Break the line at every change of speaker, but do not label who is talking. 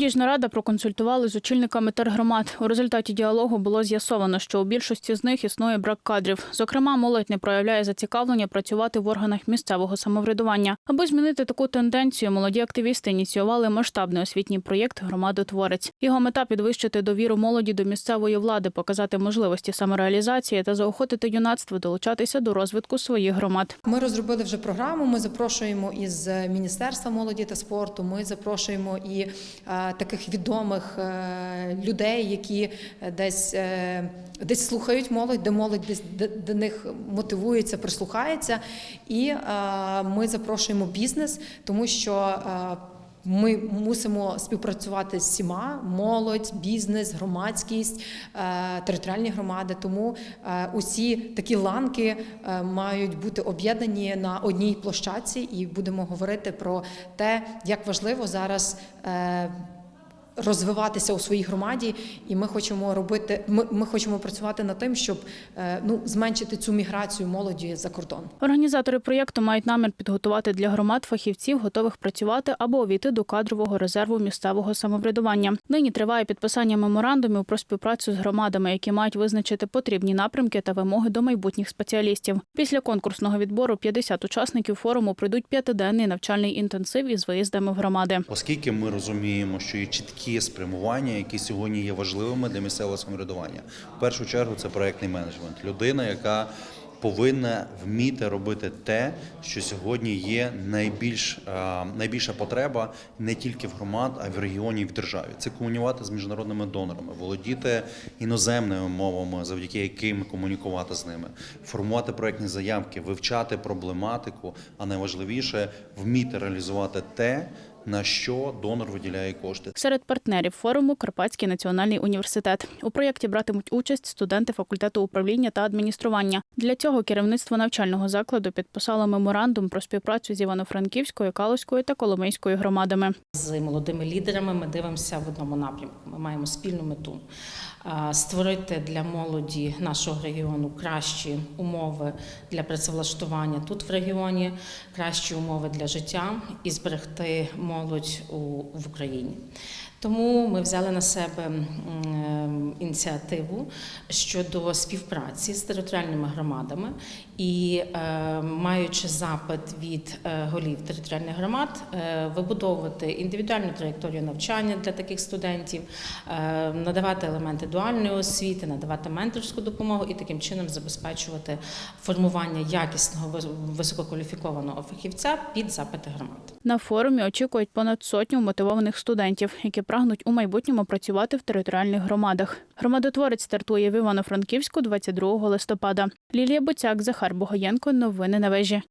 Молодіжна рада проконсультували з очільниками тергромад. У результаті діалогу було з'ясовано, що у більшості з них існує брак кадрів. Зокрема, молодь не проявляє зацікавлення працювати в органах місцевого самоврядування. Аби змінити таку тенденцію, молоді активісти ініціювали масштабний освітній проєкт Громадотворець. Його мета підвищити довіру молоді до місцевої влади, показати можливості самореалізації та заохотити юнацтво долучатися до розвитку своїх громад.
Ми розробили вже програму. Ми запрошуємо із Міністерства молоді та спорту. Ми запрошуємо і е, таких відомих е, людей, які десь, е, десь слухають молодь, де молодь десь до, них мотивується, прислухається. І е, ми запрошуємо бізнес, тому що. е, ми мусимо співпрацювати з всіма: молодь, бізнес, громадськість, е, територіальні громади. Тому е, усі такі ланки е, мають бути об'єднані на одній площадці, і будемо говорити про те, як важливо зараз. Розвиватися у своїй громаді, і ми хочемо робити. Ми, ми хочемо працювати над тим, щоб е, ну зменшити цю міграцію молоді за кордон.
Організатори проєкту мають намір підготувати для громад фахівців, готових працювати або увійти до кадрового резерву місцевого самоврядування. Нині триває підписання меморандумів про співпрацю з громадами, які мають визначити потрібні напрямки та вимоги до майбутніх спеціалістів. Після конкурсного відбору 50 учасників форуму пройдуть п'ятиденний навчальний інтенсив із виїздами в громади.
Оскільки ми розуміємо, що є чіткі спрямування, які сьогодні є важливими для місцевого самоврядування. В першу чергу це проектний менеджмент. Людина, яка повинна вміти робити те, що сьогодні є найбільш е, найбільша потреба не тільки в громад, а й в регіоні і в державі. Це комунікувати з міжнародними донорами, володіти іноземними мовами, завдяки яким комунікувати з ними, формувати проектні заявки, вивчати проблематику, а найважливіше вміти реалізувати те, на що донор виділяє кошти.
Серед партнерів форуму Карпатський національний університет. У проєкті братимуть участь студенти факультету управління та адміністрування. Для цього керівництво навчального закладу підписало меморандум про співпрацю з Івано-Франківською, Калузькою та Коломийською громадами.
З молодими лідерами ми дивимося в одному напрямку. Ми маємо спільну мету створити для молоді нашого регіону кращі умови для працевлаштування тут в регіоні, кращі умови для життя і зберегти молодь у, в Україні. Тому ми взяли на себе ініціативу щодо співпраці з територіальними громадами і, е, маючи запит від е, голів територіальних громад, е, вибудовувати індивідуальну траєкторію навчання для таких студентів, надавати елементи дуальної освіти, надавати менторську допомогу і таким чином забезпечувати формування якісного вис- висококваліфікованого фахівця під запити громад.
На форумі очікують понад сотню мотивованих студентів, які прагнуть у майбутньому працювати в територіальних громадах. Громадотворець стартує в Івано-Франківську 22 листопада. Лілія Боцяк, Захар Богоєнко. Новини на вежі.